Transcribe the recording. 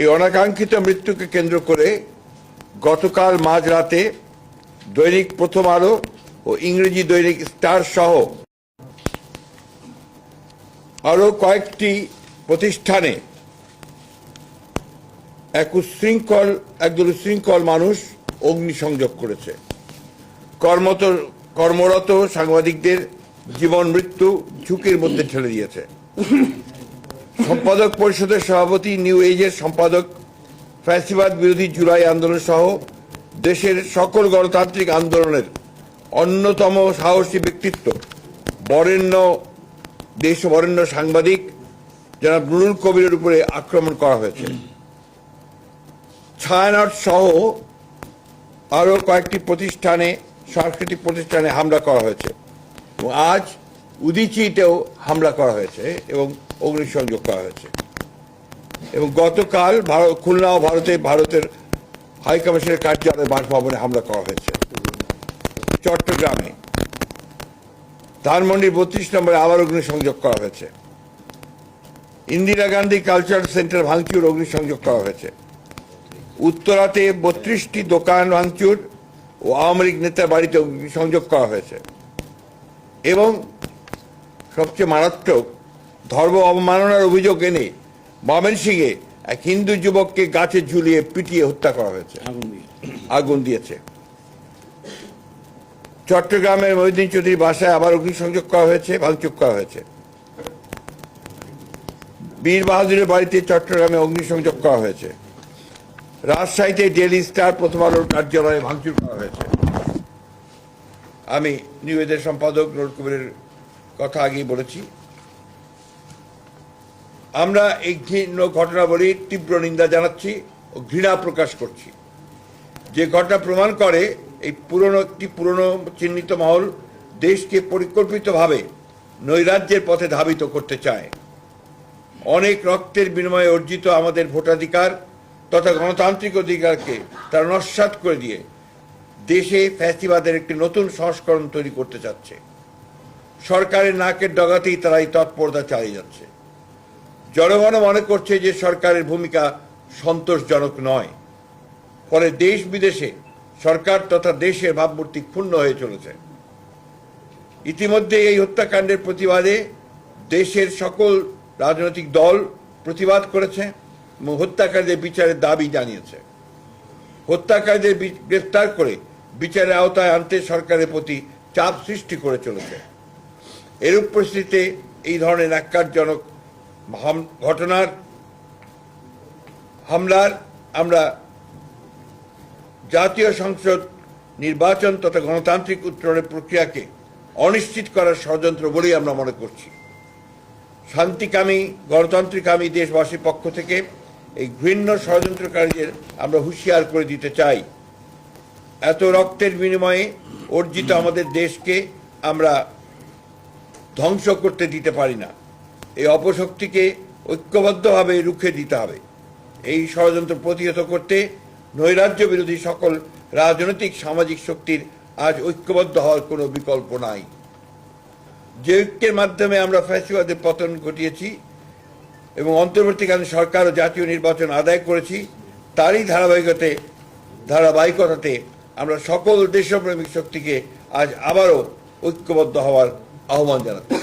এই অনাকাঙ্ক্ষিত মৃত্যুকে কেন্দ্র করে গতকাল মাঝরাতে দৈনিক প্রথম আলো ও ইংরেজি দৈনিক স্টার সহ আরও কয়েকটি প্রতিষ্ঠানে এক উশৃঙ্খল একদল উশৃঙ্খল মানুষ অগ্নিসংযোগ করেছে। কর্মত, কর্মরত সাংবাদিকদের জীবন, মৃত্যু ঝুঁকির মধ্যে ঠেলে দিয়েছে। সম্পাদক পরিষদের সভাপতি নিউ এজের সম্পাদক, ফ্যাসিবাদ বিরোধী জুলাই আন্দোলন সহ দেশের সকল গণতান্ত্রিক আন্দোলনের অন্যতম সাহসী ব্যক্তিত্ব বরেণ্য দেশ বরেণ্য সাংবাদিক যারা নুরুল কবিরের উপরে আক্রমণ করা হয়েছে। ছায়ানট সহ আরও কয়েকটি প্রতিষ্ঠানে, সাংস্কৃতিক প্রতিষ্ঠানে হামলা করা হয়েছে। আজ উদিচিতেও হামলা করা হয়েছে এবং অগ্নিসংযোগ করা হয়েছে। এবং গতকাল ভারত, খুলনা ও ভারতে, ভারতের হাইকমিশনের কার্যালয় বাসভবনে হামলা করা হয়েছে। চট্টগ্রামে। ধানমন্ডির বত্রিশ নম্বরে আবার অগ্নিসংযোগ করা হয়েছে। ইন্দিরা গান্ধী কালচার সেন্টার ভাঙচুর, অগ্নিসংযোগ করা হয়েছে। উত্তরাতে বত্রিশটি দোকান ভাঙচুর ও আওয়ামী লীগ নেতার বাড়িতে সংযোগ করা হয়েছে। এবং সবচেয়ে মারাত্মক ধর্ম অবমাননার অভিযোগ এনে ময়মনসিংহে এক হিন্দু যুবককে গাছে ঝুলিয়ে পিটিয়ে হত্যা করা হয়েছে। আগুন দিয়েছে। চট্টগ্রামের মহিউদ্দিন চৌধুরীর বাসায় আবার অগ্নিসংযোগ করা হয়েছে ভাঙচুর করা হয়েছে। বীর বাহাদুরের বাড়িতে চট্টগ্রামে অগ্নিসংযোগ করা হয়েছে। রাজশাহীতে ডেলি স্টার প্রথম আলোর কার্যালয়ে ভাঙচুর করা হয়েছে। আমি নিবেদের সম্পাদক কবিরের কথা আগেই বলেছি। আমরা এই ঘৃণ্য ঘটনাবলীর তীব্র নিন্দা জানাচ্ছি ও ঘৃণা প্রকাশ করছি। যে ঘটনা প্রমাণ করে এই পুরনো একটি পুরনো চিহ্নিত মহল দেশকে পরিকল্পিতভাবে নৈরাজ্যের পথে ধাবিত করতে চায়। অনেক রক্তের বিনিময়ে অর্জিত আমাদের ভোটাধিকার তথা গণতান্ত্রিক অধিকারকে তারা নস্বাত করে দিয়ে দেশে ফ্যাসিবাদের একটি নতুন সংস্করণ তৈরি করতে চাচ্ছে। সরকারের নাকের ডগাতেই তারা এই তৎপরতা চালিয়ে যাচ্ছে। জনগণ মনে করছে যে সরকারের ভূমিকা সন্তোষজনক নয়। ফলে দেশ বিদেশে সরকার তথা দেশের ভাবমূর্তি ক্ষুণ্ণ হয়ে চলেছে। ইতিমধ্যে এই হত্যাকাণ্ডের প্রতিবাদে দেশের সকল রাজনৈতিক দল প্রতিবাদ করেছে এবং হত্যাকারীদের বিচারের দাবি জানিয়েছে। হত্যাকারীদের গ্রেফতার করে বিচারের আওতায় আনতে সরকারের প্রতি চাপ সৃষ্টি করে চলেছে। এরূপ পরিস্থিতিতে এই ধরনের ন্যাক্কারজনক ঘটনার হামলার আমরা জাতীয় সংসদ নির্বাচন তথা গণতান্ত্রিক উত্তরণের প্রক্রিয়াকে অনিশ্চিত করার ষড়যন্ত্র বলেই আমরা মনে করছি। শান্তিকামী গণতান্ত্রিকামী দেশবাসীর পক্ষ থেকে এই ঘৃণ্য ষড়যন্ত্রকারীদের আমরা হুঁশিয়ার করে দিতে চাই। এত রক্তের বিনিময়ে অর্জিত আমাদের দেশকে আমরা ধ্বংস করতে দিতে পারি না। এই অপশক্তিকে ঐক্যবদ্ধভাবে রুখে দিতে হবে। এই ষড়যন্ত্র প্রতিহত করতে নৈরাজ্য বিরোধী সকল রাজনৈতিক সামাজিক শক্তির আজ ঐক্যবদ্ধ হওয়ার কোনো বিকল্প নাই। যে ঐক্যের মাধ্যমে আমরা ফ্যাসিবাদের পতন ঘটিয়েছি এবং অন্তর্বর্তীকালীন সরকার ও জাতীয় নির্বাচন আদায় করেছি, তারই ধারাবাহিকতে, ধারাবাহিকতাতে আমরা সকল দেশপ্রেমিক শক্তিকে আজ আবারও ঐক্যবদ্ধ হওয়ার আহ্বান জানাচ্ছি